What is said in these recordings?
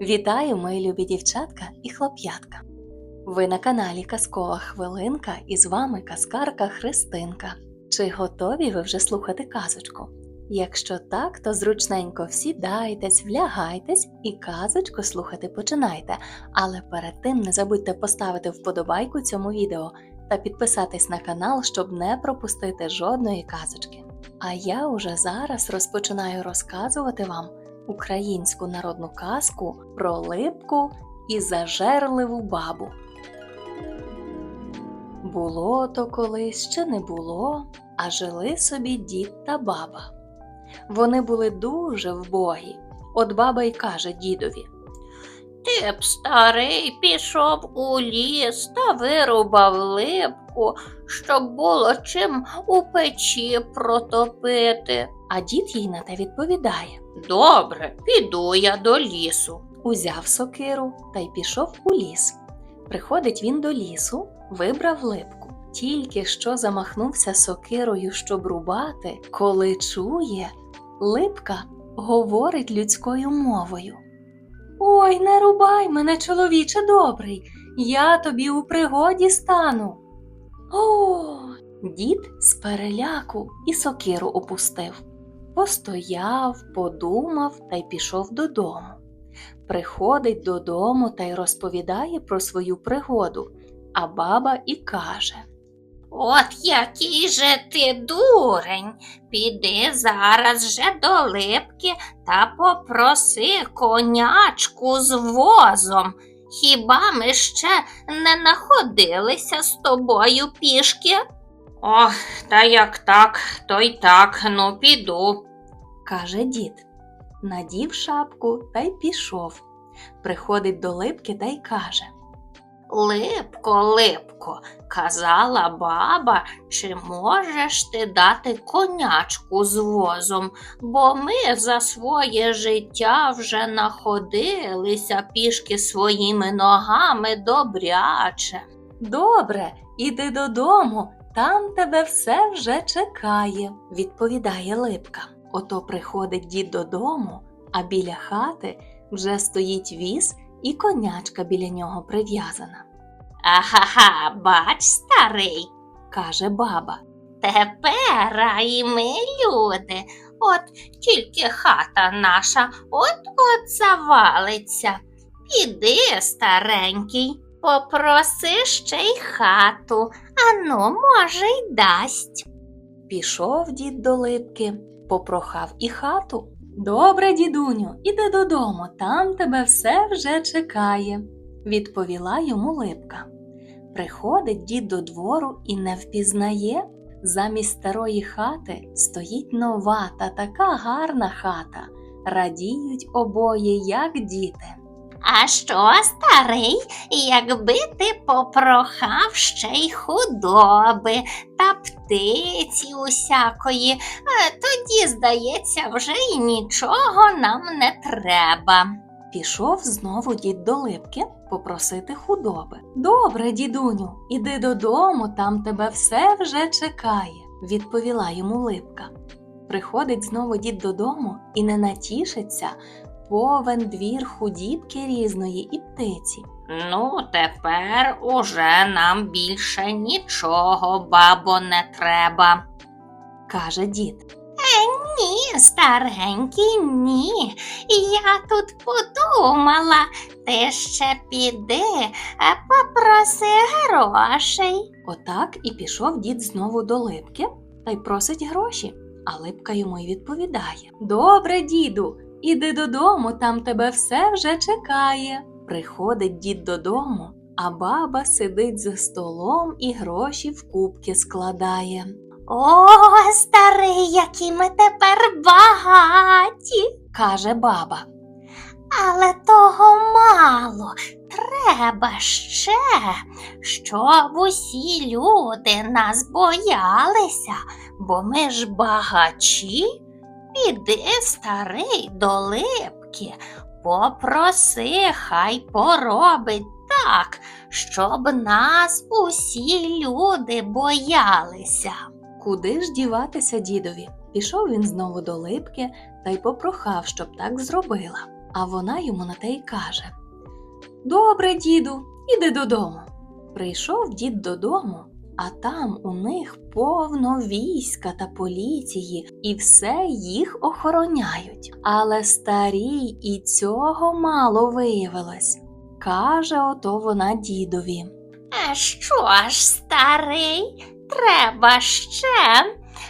Вітаю, мої любі дівчатка і хлоп'ятка. Ви на каналі Казкова Хвилинка і з вами казкарка Христинка. Чи готові ви вже слухати казочку? Якщо так, то зручненько всідайтесь, влягайтесь і казочку слухати починайте. Але перед тим не забудьте поставити вподобайку цьому відео та підписатись на канал, щоб не пропустити жодної казочки. А я уже зараз розпочинаю розказувати вам українську народну казку про липку і зажерливу бабу. Було то колись ще не було, а жили собі дід та баба. Вони були дуже вбогі. От баба й каже дідові: Ти б старий пішов у ліс та вирубав липку, щоб було чим у печі протопити. а дід їй на те відповідає: Добре, піду я до лісу. узяв сокиру та й пішов у ліс. Приходить він до лісу, вибрав липку. Тільки що замахнувся сокирою, щоб рубати, коли чує, липка говорить людською мовою. Ой, не рубай мене, чоловіче добрий, я тобі у пригоді стану. О, дід з переляку і сокиру опустив. Постояв, подумав та й пішов додому. Приходить додому та й розповідає про свою пригоду, а баба і каже: От який же ти дурень. Піди зараз же до липки та попроси конячку з возом. Хіба ми ще не находилися з тобою пішки? Ох, та як так, то й так, ну піду. Каже дід. Надів шапку та й пішов. Приходить до липки та й каже: Липко, липко, казала баба, чи можеш ти дати конячку з возом, бо ми за своє життя вже находилися пішки своїми ногами добряче. Добре, іди додому, там тебе все вже чекає, відповідає липка. Ото приходить дід додому, а біля хати вже стоїть віз і конячка біля нього прив'язана, Ахаха, бач, старий, каже баба. тепер і ми люди. От тільки хата наша от-от завалиться. Піди, старенький, попроси ще й хату, ану, може, й дасть. Пішов дід до липки, попрохав і хату. Добре, дідуню, іди додому, там тебе все вже чекає, відповіла йому липка. Приходить дід до двору і не впізнає. Замість старої хати стоїть нова та така гарна хата. Радіють обоє, як діти. А що, старий, якби ти попрохав ще й худоби та птиці усякої, е, тоді, здається, вже й нічого нам не треба. Пішов знову дід до липки попросити худоби. Добре, дідуню, іди додому, там тебе все вже чекає, відповіла йому липка. Приходить знову дід додому і не натішиться повен двір худібки різної і птиці. Ну, тепер уже нам більше нічого, бабо, не треба. каже дід. Ні, старенький, ні. Я тут подумала, ти ще піди, а попроси грошей. Отак і пішов дід знову до липки та й просить гроші. А липка йому й відповідає: Добре, діду, іди додому, там тебе все вже чекає. Приходить дід додому, а баба сидить за столом і гроші в кубки складає. О, старий, які ми тепер багаті. Каже баба. Але того мало. Треба ще, щоб усі люди нас боялися, бо ми ж багачі. Піди, старий, до липки, попроси, хай поробить так, щоб нас усі люди боялися. Куди ж діватися дідові? Пішов він знову до липки та й попрохав, щоб так зробила. А вона йому на те й каже: Добре, діду, іди додому. Прийшов дід додому, а там у них повно війська та поліції, і все їх охороняють. Але старій і цього мало виявилось. Каже ото вона дідові. А що ж, старий, треба ще,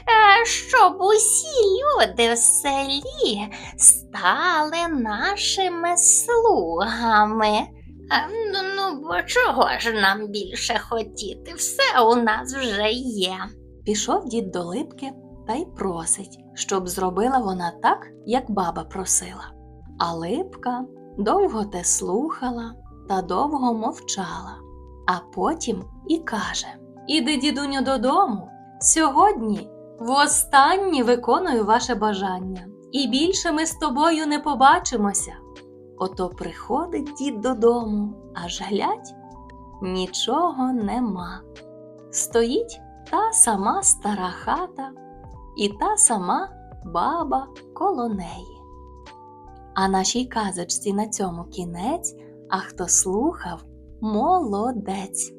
е, щоб усі люди в селі стали нашими слугами. Ну, ну, бо чого ж нам більше хотіти? Все у нас вже є. Пішов дід до липки та й просить, щоб зробила вона так, як баба просила. А липка довго те слухала та довго мовчала, а потім і каже: Іди, дідуню, додому. Сьогодні востаннє виконую ваше бажання, і більше ми з тобою не побачимося. Ото приходить дід додому, аж глядь, нічого нема. Стоїть та сама стара хата і та сама баба коло неї. А нашій казочці на цьому кінець, а хто слухав, молодець.